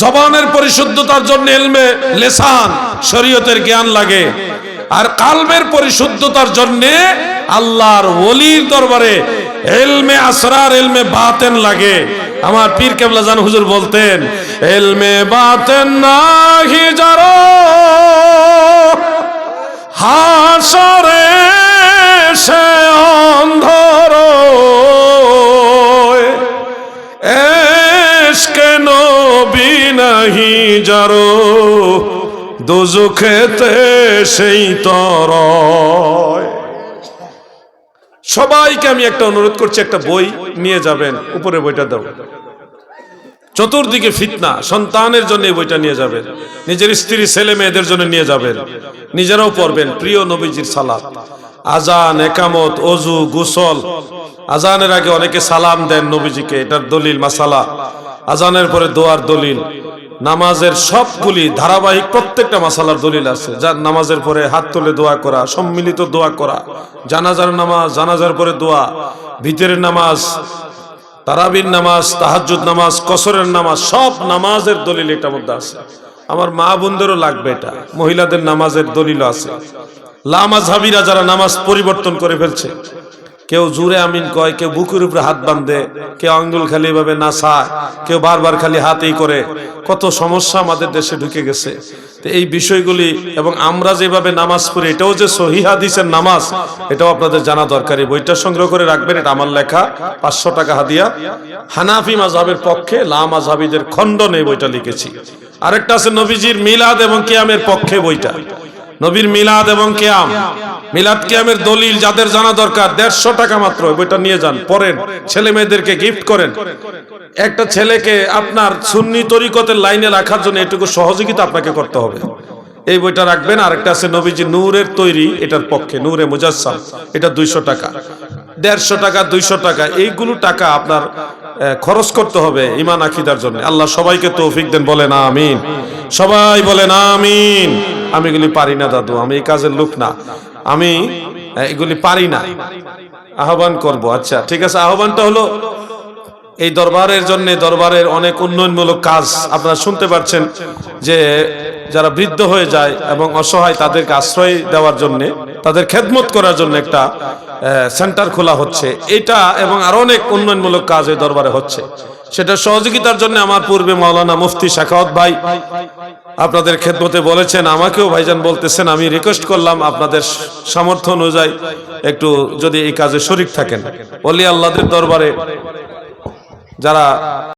জবানের পরিশুদ্ধতার জন্য এলমে লেসান শরীয়তের জ্ঞান লাগে। আর কালবের পরিশুদ্ধতার জন্যে আল্লাহর ওলির দরবারে এলমে আসরার এলমে বাতেন লাগে। আমার পীর কেবলা জান হুজুর বলতেন এলমে বাতেন নাহি যারো হাসরে নাহি যারো দুজুখেতে সেই তর সবাইকে আমি একটা অনুরোধ করছি, একটা বই নিয়ে যাবেন, উপরে বইটা দাও। চতুর্দিকে ফিতনা, সন্তানের জন্য এই বইটা নিয়ে যাবেন, নিজের স্ত্রী, ছেলে মেয়েদের জন্য নিয়ে যাবেন, নিজেরাও পড়বেন, প্রিয় নবীজির সালাত। আজান, একামত, অজু, গুসল, আজানের আগে অনেকে সালাম দেন নবীজিকে, এটার দলিল, মাসালা। আজানের পরে দোয়ার দলিল। নামাজের সবগুলি ধারাবাহিক প্রত্যেকটা মাসালার দলিল আছে। যার নামাজের পরে হাত তুলে দোয়া করা, সম্মিলিত দোয়া করা, জানাজার নামাজ, জানাজার পরে দোয়া, ভিতরের নামাজ, তারাবির নামাজ, তাহাজ্জুদ নামাজ, কসরের নামাজ, সব নামাজের দলিল এটার মধ্যে আছে। আমার মা বোনদেরও লাগবে এটা। মহিলাদের নামাজের দলিল আছে। লামাজহাবিরা যারা নামাজ পরিবর্তন করে ফেলছে কেউ জুড়ে আমিন কয়, কেউ বুকের উপরে হাত বাঁধে, কেউ আঙ্গুল খালি এভাবে নাচায় কেউ বারবার খালি হাতেই করে। কত সমস্যা আমাদের দেশে ঢুকে গেছে। তো এই বিষয়গুলি এবং আমরা যেভাবে নামাজ পড়ি, এটাও যে হাদিসের নামাজ, এটাও আপনাদের জানা দরকারি। বইটা সংগ্রহ করে রাখবেন, এটা আমার লেখা, পাঁচশো টাকা হাদিয়া। হানাফি মাঝহাবের পক্ষে, লা মাঝহাবিদের খণ্ডনে বইটা লিখেছি। আরেকটা আছে নবীজির মিলাদ এবং কিয়ামের পক্ষে বইটা। নবীর মিলাদ এবং কেয়াম। মিলাদ কেয়ামের দলিল যাদের জানা দরকার, দেড়শো টাকা মাত্র বইটা নিয়ে যান, পড়েন, ছেলে মেয়েদেরকে গিফট করেন। একটা ছেলেকে আপনার সুন্নি তরিকতের লাইনে রাখার জন্য এটুকু সহযোগিতা আপনাকে করতে হবে। এই বইটা রাখবেন, আরেকটা আছে নবীজি নূরের তৈরি, এটার পক্ষে, নূরে মুজাসসাম, এটা দুইশো টাকা। দেড়শো টাকা, দুইশো টাকা, এইগুলো টাকা আপনার খরচ করতে হবে ইমান আকিদার জন্য। আল্লাহ সবাইকে তৌফিক দেন, বলেন আমিন। সবাই বলেন আমিন। আমি এগুলি পারি না, দাদু, আমি এই কাজের লোক না। আমি এগুলি পারি না। আহ্বান করব। আচ্ছা ঠিক আছে, আহ্বানটা হলো এই দরবারের জন্য দরবারের অনেক উন্নয়নমূলক কাজ আপনারা শুনতে পাচ্ছেন যে যারা বৃদ্ধ হয়ে যায় এবং অসহায় তাদেরকে আশ্রয় দেওয়ার জন্য, তাদের খেদমত করার জন্য একটা সেন্টার খোলা হচ্ছে। এটা এবং আরও অনেক উন্নয়নমূলক কাজ এই দরবারে হচ্ছে। সেটা সহযোগিতার জন্য আমার পূর্বে মাওলানা মুফতি শাখাওয়াত ভাই আপনাদের খেদমতে বলেছেন, আমাকেও ভাইজান বলতেছেন, আমি রিকোয়েস্ট করলাম আপনাদের সামর্থ্য অনুযায়ী একটু যদি এই কাজে শরিক থাকেন। অলি আল্লাহদের দরবারে যারা